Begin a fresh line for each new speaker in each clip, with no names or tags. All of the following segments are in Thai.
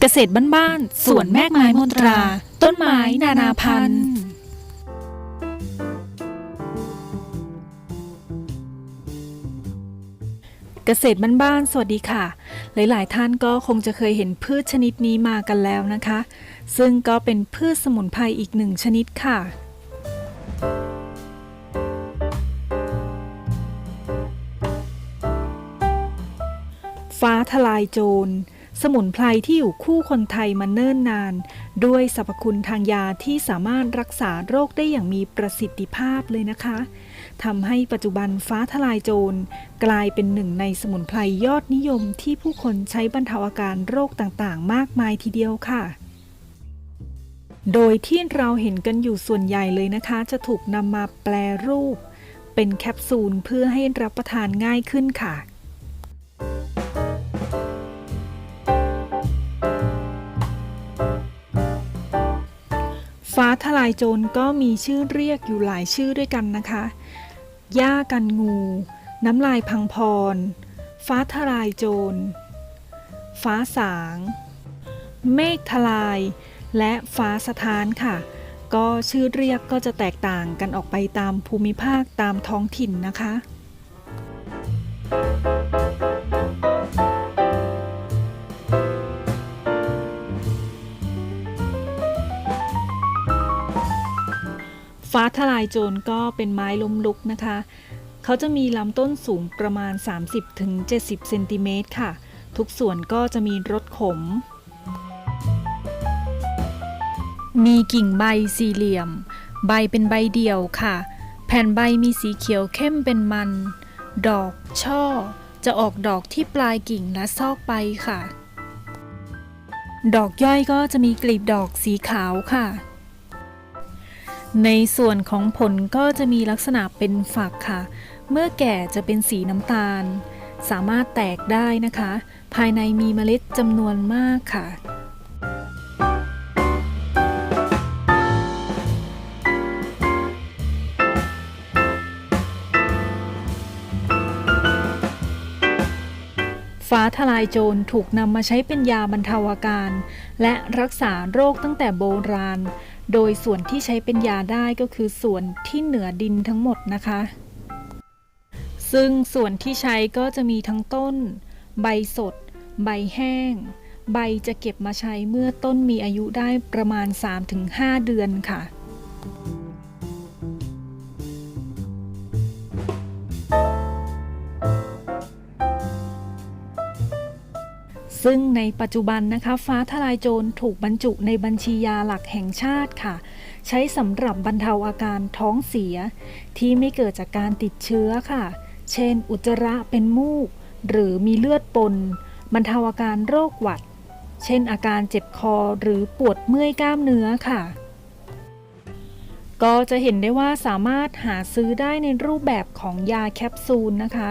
เกษตรบ้านๆสวนแมกไม้มนตรา ต้นไม้นานาพันธุ์เกษตรบ้านๆสวัสดีค่ะ หลายๆ ท่านก็คงจะเคยเห็นพืชชนิดนี้มากันแล้วนะคะ ซึ่งก็เป็นพืชสมุนไพรอีกหนึ่งชนิดค่ะฟ้าทลายโจร สมุนไพรที่อยู่คู่คนไทยมาเนิ่นนาน ด้วยสรรพคุณทางยาที่สามารถรักษาโรคได้อย่างมีประสิทธิภาพเลยนะคะทำให้ปัจจุบันฟ้าทลายโจร กลายเป็นหนึ่งในสมุนไพรยอดนิยมที่ผู้คนใช้บรรเทาอาการโรคต่างๆ มากมายทีเดียวค่ะโดยที่เราเห็นกันอยู่ส่วนใหญ่เลยนะคะ จะถูกนำมาแปลรูป เป็นแคปซูลเพื่อให้รับประทานง่ายขึ้นค่ะ ฟ้าทลายโจรก็มีชื่อเรียกอยู่หลายชื่อด้วยกันนะคะหญ้ากันงู น้ำลายพังพร ฟ้าทลายโจร ฟ้าสาง เมฆทลาย และฟ้าสถานค่ะ ก็ชื่อเรียกก็จะแตกต่างกันออกไปตามภูมิภาคตามท้องถิ่นนะคะ ฟ้าทลายโจรก็เป็นไม้ล้มลุกนะคะ เขาจะมีลำต้นสูงประมาณ 30-70เซนติเมตรค่ะ ทุกส่วนก็จะมีรสขม มีกิ่งใบสี่เหลี่ยม ใบเป็นใบเดี่ยวค่ะ แผ่นใบมีสีเขียวเข้มเป็นมัน ดอกช่อ จะออกดอกที่ปลายกิ่งและซอกใบค่ะ ดอกย่อยก็จะมีกลีบดอกสีขาวค่ะ ในส่วนของผลก็จะมีลักษณะเป็นฝักค่ะ เมื่อแก่จะเป็นสีน้ำตาล สามารถแตกได้นะคะ ภายในมีเมล็ดจำนวนมากค่ะฟ้าทลายโจรถูกนำมาใช้เป็นยาบรรเทาอาการ และรักษาโรคตั้งแต่โบราณ โดยส่วนที่ใช้เป็นยาได้ก็คือส่วนที่เหนือดินทั้งหมดนะคะ ซึ่งส่วนที่ใช้ก็จะมีทั้งต้น ใบสด ใบแห้ง ใบจะเก็บมาใช้เมื่อต้นมีอายุได้ประมาณ 3-5 เดือนค่ะ ซึ่งในปัจจุบันนะคะฟ้าทลายโจรถูกบรรจุในบัญชียาหลักแห่งชาติค่ะ ใช้สำหรับบรรเทาอาการท้องเสีย ที่ไม่เกิดจากการติดเชื้อค่ะ เช่น อุจจาระเป็นมูก หรือมีเลือดปน บรรเทาอาการโรคหวัด เช่น อาการเจ็บคอหรือปวดเมื่อยกล้ามเนื้อค่ะก็จะเห็นได้ว่าสามารถหาซื้อได้ในรูปแบบของยาแคปซูลนะคะ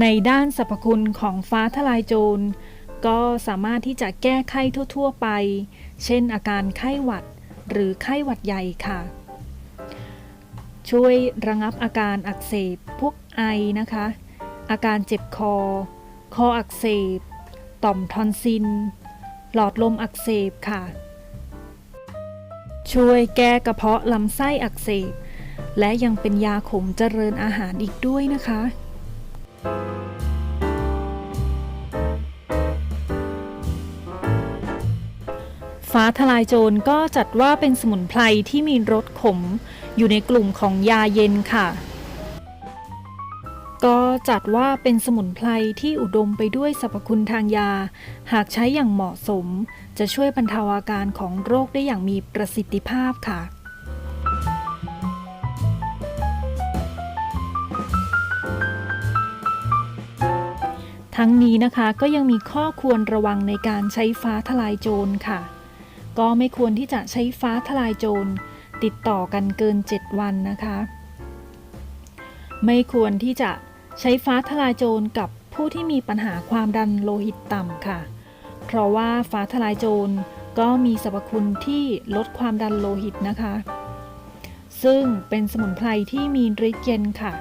ในด้านสรรพคุณของฟ้าทลายโจร ก็สามารถที่จะแก้ไข้ทั่ว ๆ ไป เช่นอาการไข้หวัดหรือไข้หวัดใหญ่ค่ะ ช่วยระงับอาการอักเสบพวกไอนะคะ อาการเจ็บคอ คออักเสบ ต่อมทอนซิลหลอดลมอักเสบค่ะ ช่วยแก้กระเพาะลำไส้อักเสบ และยังเป็นยาขมเจริญอาหารอีกด้วยนะคะ ฟ้าทลายโจรก็จัดว่าเป็นสมุนไพรที่มีรสขม อยู่ในกลุ่มของยาเย็นค่ะ ก็จัดว่าเป็นสมุนไพรที่อุดมไปด้วยสรรพคุณทางยา หากใช้อย่างเหมาะสม จะช่วยบรรเทาอาการของโรคได้อย่างมีประสิทธิภาพค่ะ ทั้งนี้นะคะก็ยังมีข้อควรระวังในการใช้ฟ้าทลายโจรค่ะ ก็ไม่ควรที่จะใช้ฟ้าทลายโจร ติดต่อกันเกิน 7 วันนะคะ ไม่ควรที่จะใช้ฟ้าทลายโจรกับผู้ที่มีปัญหาความดันโลหิตต่ำค่ะ เพราะว่าฟ้าทลายโจรก็มีสรรพคุณที่ลดความดันโลหิตนะคะ ซึ่งเป็นสมุนไพรที่มีฤทธิ์เย็นค่ะ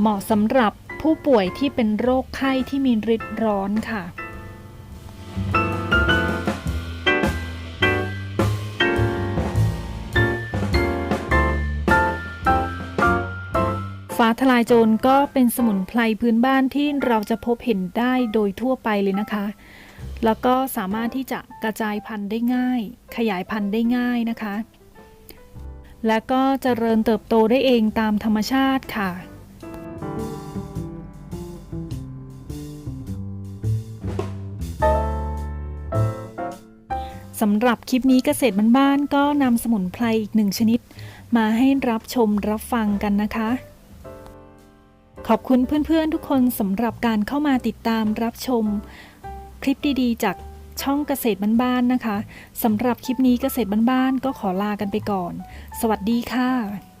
เหมาะสำหรับ ผู้ป่วยที่เป็นโรคไข้ที่มีฤทธิ์ร้อนค่ะฟ้าทลายโจรก็เป็นสมุนไพรพื้นบ้านที่เราจะพบเห็นได้โดยทั่วไปเลยนะคะ แล้วก็สามารถที่จะกระจายพันธุ์ได้ง่าย ขยายพันธุ์ได้ง่ายนะคะ และก็เจริญเติบโตได้เองตามธรรมชาติค่ะ สำหรับคลิปนี้เกษตรบ้านๆก็นำสมุนไพรอีกหนึ่งชนิด มาให้รับชมรับฟังกันนะคะ ขอบคุณเพื่อนๆทุกคนสำหรับการเข้ามาติดตามรับชม คลิปดีๆ จากช่องเกษตรบ้านๆนะคะสำหรับคลิปนี้เกษตรบ้านๆก็ขอลากันไปก่อน สวัสดีค่ะ